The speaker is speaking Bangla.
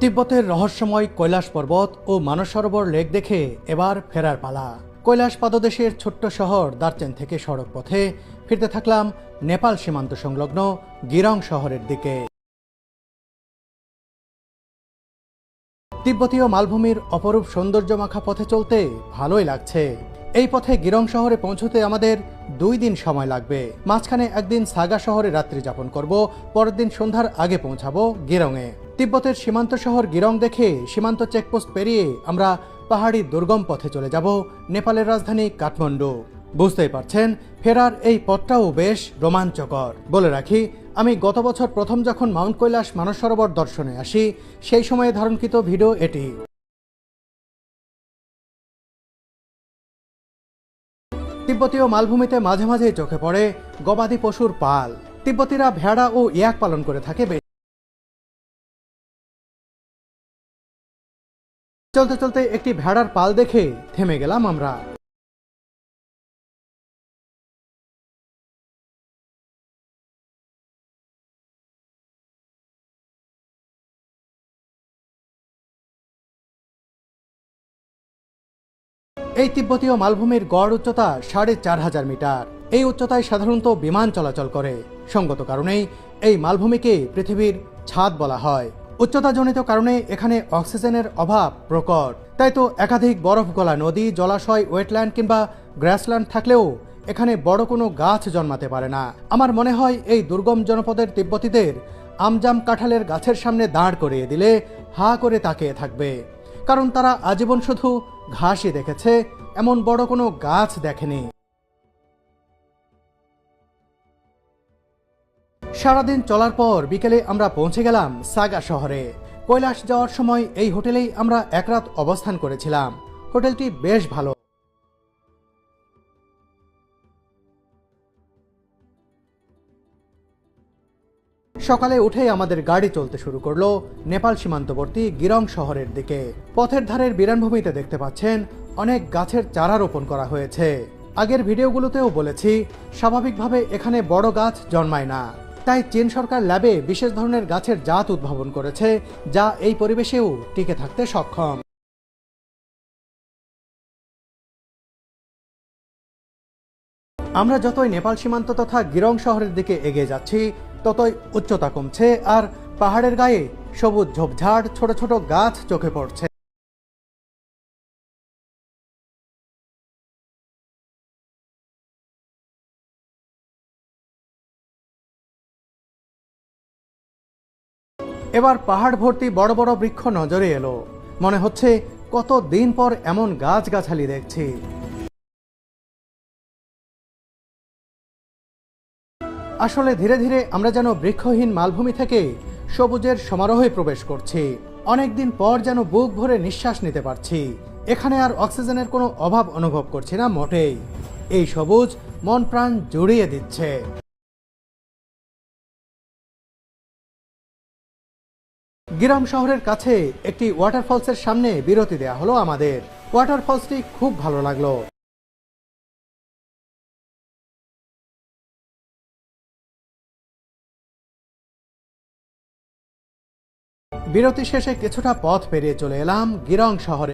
তিব্বতের রহস্যময় কৈলাস পর্বত ও মানস সরোবর লেক দেখে এবার ফেরার পালা। কৈলাস পাদদেশের ছোট্ট শহর দার্চেন থেকে সড়ক পথে ফিরতে থাকলাম নেপাল সীমান্ত সংলগ্ন গিরং শহরের দিকে। তিব্বতীয় মালভূমির অপরূপ সৌন্দর্য মাখা পথে চলতে ভালোই লাগছে। এই পথে গিরং শহরে পৌঁছতে আমাদের দুই দিন সময় লাগবে। মাঝখানে একদিন সাগা শহরে রাত্রি যাপন করব, পরের দিন সন্ধ্যার আগে পৌঁছাবো গিরংয়ে। তিব্বতের সীমান্ত শহর গিরং দেখে সীমান্ত চেকপোস্ট পেরিয়ে আমরা পাহাড়ি দুর্গম পথে চলে যাব নেপালের রাজধানী কাঠমান্ডু। বুঝতেই পারছেন, ফেরার এই পথটাও বেশ রোমাঞ্চকর। বলে রাখি, আমি গত বছর প্রথম যখন মাউন্ট কৈলাস মানস সরোবর দর্শনে আসি, সেই সময়ে ধারণকৃত ভিডিও এটি। তিব্বতীয় মালভূমিতে মাঝে মাঝে চোখে পড়ে গবাদি পশুর পাল। তিব্বতীরা ভেড়া ও ইয়াক পালন করে থাকে চলতে চলতে একটি ভেড়ার পাল দেখে থেমে গেলাম আমরা। এই তিব্বতীয় মালভূমির গড় উচ্চতা সাড়ে চার হাজার মিটার। এই উচ্চতায় সাধারণত বিমান চলাচল করে। সঙ্গত কারণেই এই মালভূমিকে পৃথিবীর ছাদ বলা হয়। উচ্চতাজনিত কারণে এখানে অক্সিজেনের অভাব প্রকট। তাই তো একাধিক বরফ গলা নদী, জলাশয়, ওয়েটল্যান্ড কিংবা গ্রাসল্যান্ড থাকলেও এখানে বড় কোনো গাছ জন্মাতে পারে না। আমার মনে হয় এই দুর্গম জনপদের তিব্বতীদের আমজাম কাঁঠালের গাছের সামনে দাঁড় করিয়ে দিলে হা করে তাকিয়ে থাকবে। কারণ তারা আজীবন শুধু ঘাসই দেখেছে, এমন বড় কোনো গাছ দেখেনি। সারাদিন চলার পর বিকেলে আমরা পৌঁছে গেলাম সাগা শহরে। কৈলাস যাওয়ার সময় এই হোটেলেই আমরা এক রাত অবস্থান করেছিলাম। হোটেলটি বেশ ভালো। সকালে উঠেই আমাদের গাড়ি চলতে শুরু করল নেপাল সীমান্তবর্তী গিরং শহরের দিকে। পথের ধারের বিরানভূমিতে দেখতে পাচ্ছেন অনেক গাছের চারা রোপণ করা হয়েছে। আগের ভিডিওগুলোতেও বলেছি, স্বাভাবিকভাবে এখানে বড় গাছ জন্মায় না। তাই চীন সরকার ল্যাবে বিশেষ ধরনের গাছের জাত উদ্ভাবন করেছে, যা এই পরিবেশেও টিকে থাকতে সক্ষম। আমরা যতই নেপাল সীমান্ত তথা গিরং শহরের দিকে এগিয়ে যাচ্ছি, ততই উচ্চতা কমছে আর পাহাড়ের গায়ে সবুজ ঝোপঝাড় ছোট ছোট গাছ চোখে পড়ছে। এবার পাহাড় ভর্তি বড় বড় বৃক্ষ নজরে এলো। মনে হচ্ছে কত দিন পর এমন গাছগাছালি দেখছি। আসলে ধীরে ধীরে আমরা যেন বৃক্ষহীন মালভূমি থেকে সবুজের সমারোহে প্রবেশ করছি। অনেকদিন পর যেন বুক ভরে নিঃশ্বাস নিতে পারছি। এখানে আর অক্সিজেনের কোনো অভাব অনুভব করছি না মোটেই। এই সবুজ মন প্রাণ জুড়িয়ে দিচ্ছে। গিরাম শহরের কাছে একটি ওয়াটারফলসের সামনে বিরতি দেয়া হলো আমাদের। ওয়াটারফলসটি খুব ভালো লাগল। বিরতি শেষে কিছুটা পথ পেরিয়ে চলে এলাম গিরং শহরে।